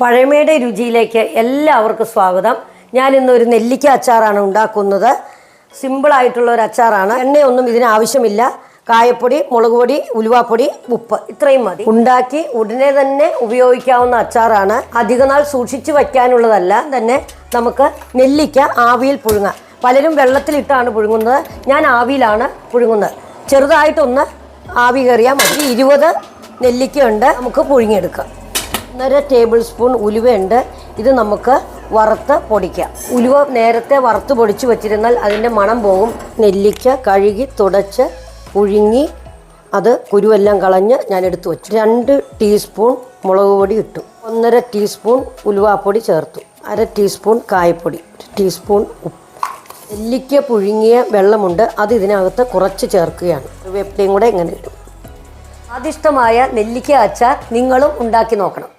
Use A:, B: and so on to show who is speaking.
A: പഴമയുടെ രുചിയിലേക്ക് എല്ലാവർക്കും സ്വാഗതം. ഞാൻ ഇന്ന് ഒരു നെല്ലിക്ക അച്ചാറാണ് ഉണ്ടാക്കുന്നത്. സിമ്പിളായിട്ടുള്ള ഒരു അച്ചാറാണ്. എണ്ണയൊന്നും ഇതിന് ആവശ്യമില്ല. കായപ്പൊടി മുളക് പൊടി ഉലുവാപ്പൊടി ഉപ്പ്. ഇത്രയും മതി. ഉണ്ടാക്കി ഉടനെ തന്നെ ഉപയോഗിക്കാവുന്ന അച്ചാറാണ്. അധികനാൾ സൂക്ഷിച്ചു വയ്ക്കാനുള്ളതല്ല. തന്നെ നമുക്ക് നെല്ലിക്ക ആവിയിൽ പുഴുങ്ങാം. പലരും വെള്ളത്തിലിട്ടാണ് പുഴുങ്ങുന്നത്. ഞാൻ ആവിയിലാണ് പുഴുങ്ങുന്നത്. ചെറുതായിട്ടൊന്ന് ആവി കയറിയാൽ മതി. ഇരുപത് നെല്ലിക്കയുണ്ട്. നമുക്ക് പുഴുങ്ങിയെടുക്കാം. ഒന്നര ടേബിൾ സ്പൂൺ ഉലുവയുണ്ട്. ഇത് നമുക്ക് വറുത്ത് പൊടിക്കാം. ഉലുവ നേരത്തെ വറുത്ത് പൊടിച്ച് വെച്ചിരുന്നാൽ അതിന്റെ മണം പോകും. നെല്ലിക്ക കഴുകി തുടച്ച് പുഴുങ്ങി അത് കുരുവെല്ലാം കളഞ്ഞ് ഞാൻ എടുത്തു വെച്ചു. രണ്ട് ടീസ്പൂൺ മുളക് പൊടി ഇട്ടു. ഒന്നര ടീസ്പൂൺ ഉലുവാപ്പൊടി ചേർത്തു. അര ടീസ്പൂൺ കായപ്പൊടി ടീസ്പൂൺ ഉപ്പ്. നെല്ലിക്ക പുഴുങ്ങിയ വെള്ളമുണ്ട്. അത് ഇതിനകത്ത് കുറച്ച് ചേർക്കുകയാണ്. വേപ്പിലയും കൂടെ ഇങ്ങനെ ഇടും സ്വാദിഷ്ടമായ നെല്ലിക്ക അച്ചാർ നിങ്ങളും ഉണ്ടാക്കി നോക്കണം.